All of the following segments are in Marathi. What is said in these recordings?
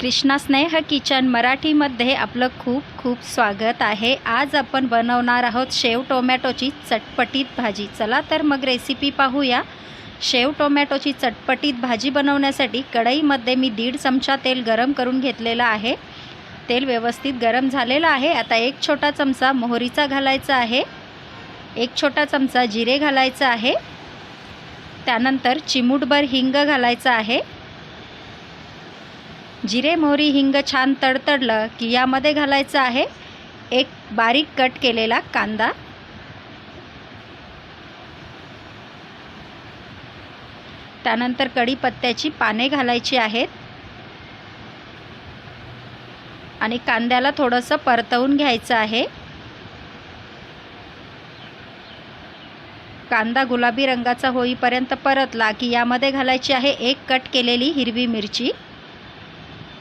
कृष्णा स्नेह किचन मराठीमध्ये आपलं खूप खूप स्वागत आहे. आज आपण बनवणार आहोत शेव टोमॅटोची चटपटीत भाजी. चला तर मग रेसिपी पाहूया. शेव टोमॅटोची चटपटीत भाजी बनवण्यासाठी कढईमध्ये मी दीड चमचा तेल गरम करून घेतलेलं आहे. तेल व्यवस्थित गरम झालेलं आहे. आता एक छोटा चमचा मोहरीचा घालायचा आहे. एक छोटा चमचा जिरे घालायचं आहे. त्यानंतर चिमूटभर हिंग घालायचं आहे. जिरे मोहरी हिंग छान तडतडलं की यामध्ये घालायचं आहे एक बारीक कट केलेला कांदा. त्यानंतर कढीपत्त्याची पाने घालायची आहेत. आणि कांद्याला थोडंसं परतवून घ्यायचं आहे. कांदा गुलाबी रंगाचा होईपर्यंत परतला की यामध्ये घालायची आहे एक कट केलेली हिरवी मिरची.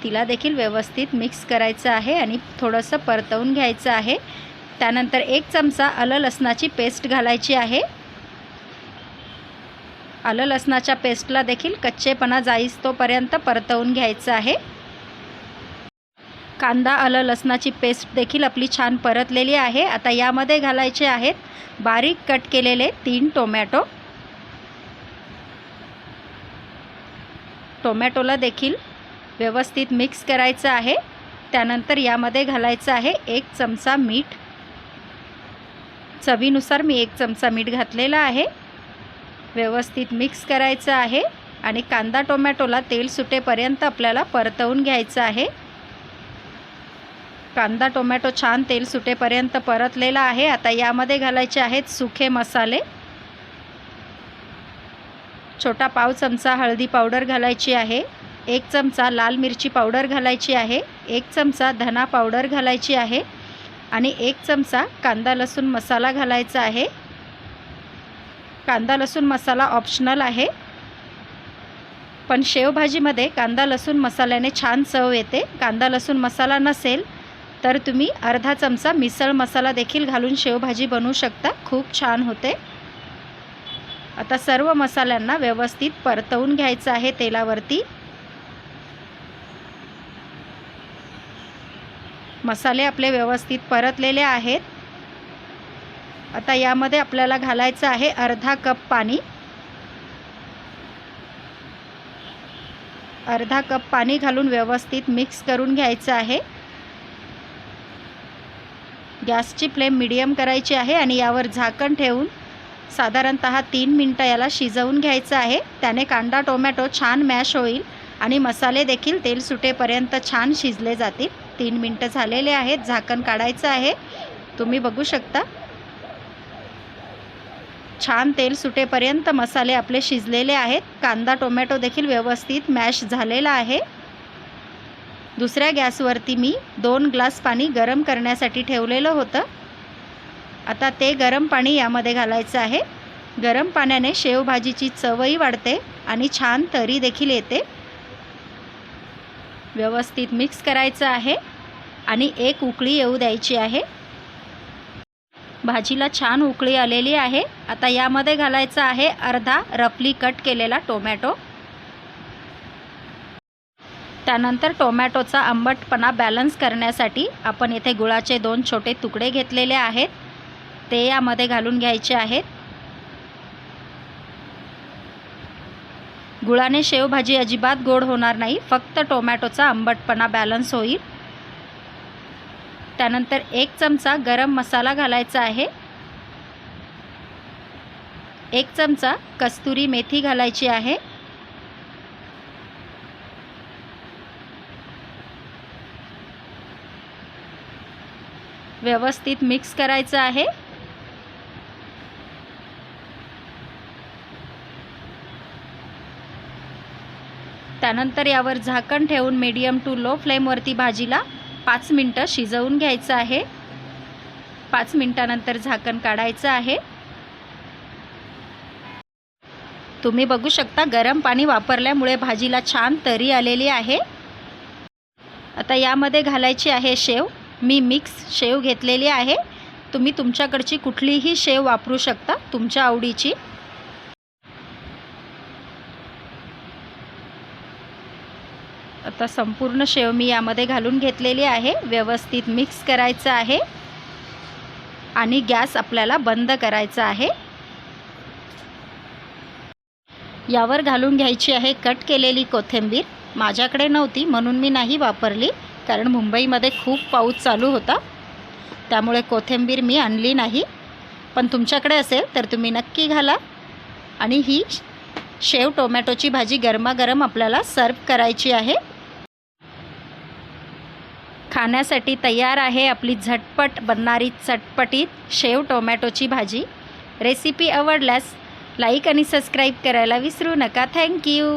तिला देखील व्यवस्थित मिक्स करायचं आहे आणि थोडंसं परतवून घ्यायचं आहे. त्यानंतर एक चमचा आलं लसणाची पेस्ट घालायची आहे. आलं लसणाच्या पेस्टला देखील कच्चेपणा जाईस तोपर्यंत परतवून घ्यायचं आहे. कांदा आलं लसणाची पेस्ट देखील आपली छान परतलेली आहे. आता यामध्ये घालायचे आहेत बारीक कट केलेले तीन टोमॅटो. टोमॅटोला देखील व्यवस्थित मिक्स करायचं आहे. त्यानंतर यामध्ये घालायचं आहे एक चमचा मीठ. चवीनुसार मी एक चमचा मीठ घातलेला आहे. व्यवस्थित मिक्स करायचं आहे आणि कांदा टोमॅटोला तेल सुटेपर्यंत आपल्याला परतवून घ्यायचं आहे. कांदा टोमॅटो छान तेल सुटेपर्यंत परतलेला आहे. आता यामध्ये घालायचे आहेत सुखे मसाले. छोटा पाव चमचा हळदी पावडर घालायची आहे. एक चमचा लाल मिरची पावडर घालायची आहे एक चमचा धना पावडर घालायची आहे आणि एक चमचा कांदा लसूण मसाला घालायचा आहे. कांदा लसूण मसाला ऑप्शनल आहे. पण शेवभाजीमध्ये कांदा लसूण मसाल्याने छान चव येते. कांदा लसूण मसाला नसेल तर तुम्ही अर्धा चमचा मिसळ मसाला देखील घालून शेवभाजी बनवू शकता. खूप छान होते. आता सर्व मसाल्यांना व्यवस्थित परतवून घ्यायचं आहे तेलावरती. मसाले आपले व्यवस्थित परतलेले आहेत. आता यामध्ये आपल्याला घालायचं आहे अर्धा कप पाणी. अर्धा कप पाणी घालून व्यवस्थित मिक्स करून घ्यायचं आहे. गॅसची फ्लेम मिडियम करायची आहे आणि यावर झाकण ठेवून साधारणत तीन मिनटं याला शिजवून घ्यायचं आहे. त्याने कांदा टोमॅटो छान मॅश होईल आणि मसाले देखील तेल सुटेपर्यंत छान शिजले जातील. तीन मिनटं झालेले आहेत. झाकण काढायचं आहे. तुम्ही बघू शकता. छान तेल सुटेपर्यंत मसाले आपले शिजलेले आहेत. कांदा टोमॅटो देखील व्यवस्थित मॅश झालेला आहे. दुसऱ्या गॅसवरती मी दोन ग्लास पाणी गरम करण्यासाठी ठेवलेलं होतं. आता ते गरम पाणी यामध्ये घालायचं आहे. गरम पाण्याने शेवभाजीची चवही वाढते आणि छान तरी देखील येते. व्यवस्थित मिक्स करायचं आहे. आणि एक उकळी येऊ द्यायची आहे. भाजीला छान उकळी आलेली आहे. आता यामध्ये घालायचं आहे अर्धा रफली कट केलेला टोमॅटो. त्यानंतर टोमॅटोचा आंबटपणा बॅलन्स करण्यासाठी आपण येथे गुळाचे दोन छोटे तुकडे घेतलेले आहेत. ते यामध्ये घालून घ्यायचे आहेत. गुळाने शेवभाजी अजिबात गोड होणार नाही. फक्त टोमॅटोचा आंबटपणा बॅलन्स होईल. त्यानंतर एक चमचा गरम मसाला घालायचा आहे. एक चमचा कस्तुरी मेथी घालायची आहे. व्यवस्थित मिक्स करायचं आहे. त्यानंतर यावर झाकण ठेवून मीडियम टू लो फ्लेमवरती भाजीला पाच मिनटं शिजवून घ्यायचं आहे. पाच मिनटानंतर झाकण काढायचं आहे. तुम्ही बघू शकता गरम पाणी वापरल्यामुळे भाजीला छान तरी आलेली आहे. आता यामध्ये घालायची आहे शेव. मी मिक्स शेव घेतलेली आहे. तुम्ही तुमच्याकडची कुठलीही शेव वापरू शकता तुमच्या आवडीची. आता संपूर्ण शेव मी यामध्ये घालून घेतलेली आहे. व्यवस्थित मिक्स करायचं आहे. आणि गॅस आपल्याला बंद करायचा आहे. यावर घालून घ्यायची आहे कट केलेली कोथिंबीर. माझ्याकडे नव्हती म्हणून मी नाही वापरली कारण मुंबईमध्ये खूप पाऊस चालू होता. त्यामुळे कोथिंबीर मी आणली नाही. पण तुमच्याकडे असेल तर तुम्ही नक्की घाला. आणि ही शेव टोमॅटोची भाजी गरमागरम आपल्याला सर्व करायची आहे. खाण्यासाठी तयार आहे आपली झटपट बनणारी चटपटीत शेव टोमॅटोची भाजी. रेसिपी आवडल्यास लाईक आणि सबस्क्राईब करायला विसरू नका. थँक्यू